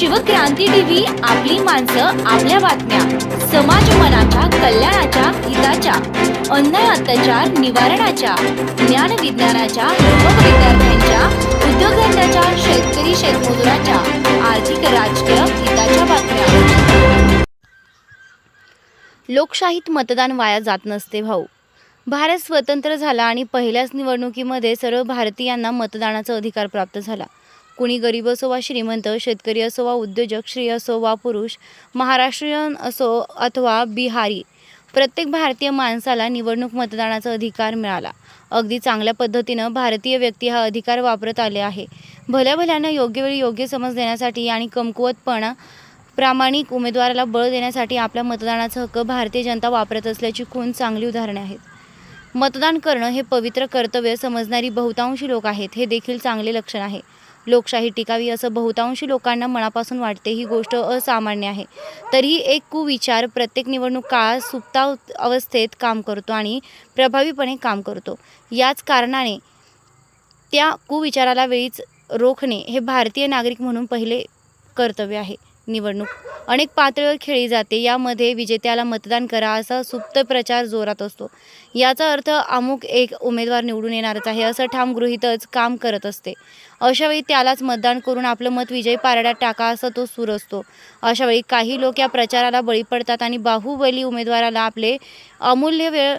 Shivkranti TV आपली माणसं आपल्या बातम्या. समाज मनाच्या कल्याणाच्या हिताच्या. अन्याय अत्याचार निवारणाच्या. ज्ञान विज्ञानाच्या युवक विद्यार्थ्यांच्या उद्योगधंद्याच्या शेतकरी शेतमजुराच्या. आर्थिक राजकीय हिताच्या बातम्या. लोकशाहीत मतदान वाया जात नसते भाऊ. भारत स्वतंत्र झाला आणि पहिल्याच निवडणुकीमध्ये सर्व भारतीयांना मतदानाचा अधिकार प्राप्त झाला. कुणी गरीब असो वा श्रीमंत शेतकरी असो वा उद्योजक स्त्री असो वा पुरुष महाराष्ट्रीयन असो अथवा बिहारी प्रत्येक भारतीय माणसाला निवडणूक मतदानाचा अधिकार मिळाला. अगदी चांगल्या पद्धतीनं भारतीय व्यक्ती हा अधिकार वापरत आले आहे. भल्या भल्यानं योग्य वेळी योग्य समज देण्यासाठी आणि कमकुवतपणा प्रामाणिक उमेदवाराला बळ देण्यासाठी आपल्या मतदानाचा हक्क भारतीय जनता वापरत असल्याची खूण चांगली उदाहरणे आहेत. मतदान करणं हे पवित्र कर्तव्य समजणारी बहुतांशी लोक आहेत हे देखील चांगले लक्षण आहे. लोकशाही टिकावी असं बहुतांशी लोकांना मनापासून वाटते ही गोष्ट असामान्य आहे. तरीही एक कुविचार प्रत्येक निवडणूक काळात सुप्ता अवस्थेत काम करतो आणि प्रभावीपणे काम करतो. याच कारणाने त्या कुविचाराला वेळीच रोखणे हे भारतीय नागरिक म्हणून पहिले कर्तव्य आहे. निवडणूक. अनेक पातळीवर खेळली जाते. यामध्ये विजेत्याला मतदान करा असा सुप्त प्रचार जोरात असतो. याचा अर्थ अमुक एक उमेदवार निवडून येणारच आहे असं ठाम गृहीतच काम करत असते. अशावेळी त्यालाच मतदान करून आपलं मत विजयी पारड्यात टाका असा तो सूर असतो. अशावेळी काही लोक या प्रचाराला बळी पडतात आणि बाहुबली उमेदवाराला आपले अमूल्य वेळ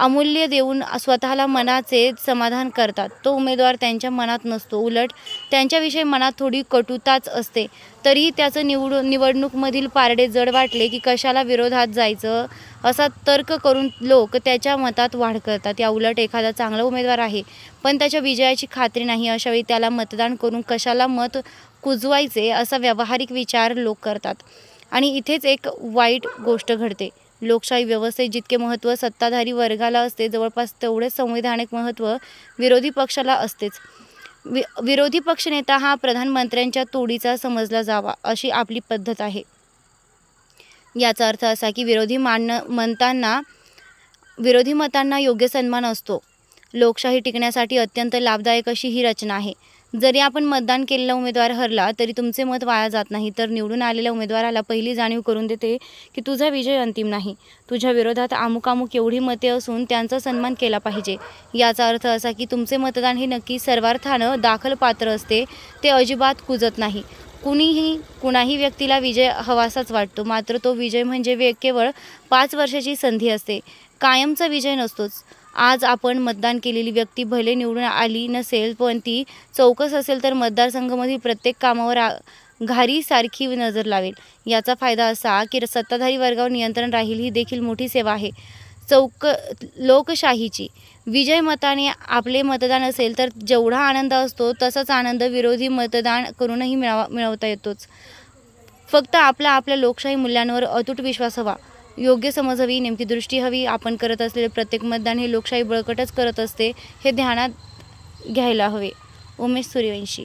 अमूल्य देऊन स्वतःला मनाचे समाधान करतात. तो उमेदवार त्यांच्या मनात नसतो. उलट त्यांच्याविषयी मनात थोडी कटुताच असते. तरीही त्याचं निवड निवडणूकमधील पारडे जड वाटले की कशाला विरोधात जायचं? असा तर्क करून लोक त्याच्या मतात वाढ करतात. या उलट एखादा चांगला उमेदवार आहे पण त्याच्या विजयाची खात्री नाही. अशावेळी त्याला मतदान करून कशाला मत कुजवायचे असा व्यावहारिक विचार लोक करतात. आणि इथेच एक वाईट गोष्ट घडते. लोकशाही व्यवस्थेत जितके महत्त्व सत्ताधारी वर्गाला असते जवळपास तेवढेच संवैधानिक महत्त्व विरोधी पक्षाला असतेच. वि विरोधी पक्षनेता हा प्रधानमंत्र्यांच्या तोडीचा समजला जावा अशी आपली पद्धत आहे. याचा अर्थ असा की विरोधी मान म्हणताना विरोधी मतांना योग्य सन्मान असतो. लोकशाही टिकण्यासाठी अत्यंत लाभदायक अशी ही रचना आहे. जरी आपण मतदान केलेला उमेदवार हरला तरी तुमचे मत वाया जात नाही. तर निवडून आलेल्या उमेदवाराला पहिली जाणीव करून देते की तुझा विजय अंतिम नाही. तुझ्या विरोधात अमुकामुक एवढी मते असून त्यांचा सन्मान केला पाहिजे. याचा अर्थ असा की तुमचे मतदान हे नक्की सर्वार्थानं दाखल पात्र असते. ते अजिबात कुजत नाही. कुणीही कुणाही व्यक्तीला विजय हवासाच वाटतो. मात्र तो विजय म्हणजे वे केवळ पाच वर्षाची संधी असते. कायमचा विजय नसतोच. आज आपण मतदान केलेली व्यक्ती भले निवडून आली नसेल पण ती चौकस असेल तर मतदारसंघामधील प्रत्येक कामावर घारीसारखी नजर लावेल. याचा फायदा असा की सत्ताधारी वर्गावर नियंत्रण राहील ही देखील मोठी सेवा आहे. चौक लोकशाहीची. विजय मताने आपले मतदान असेल तर जेवढा आनंद असतो तसाच आनंद विरोधी मतदान करूनही मिळावा मिळवता येतोच. फक्त आपला आपल्या लोकशाही मूल्यांवर अतूट विश्वास हवा. योग्य समज हवी नेमकी दृष्टी हवी आपण करत असलेले प्रत्येक मतदान हे लोकशाही बळकटच करत असते हे ध्यानात घ्यायला हवे. उमेश सूर्यवंशी.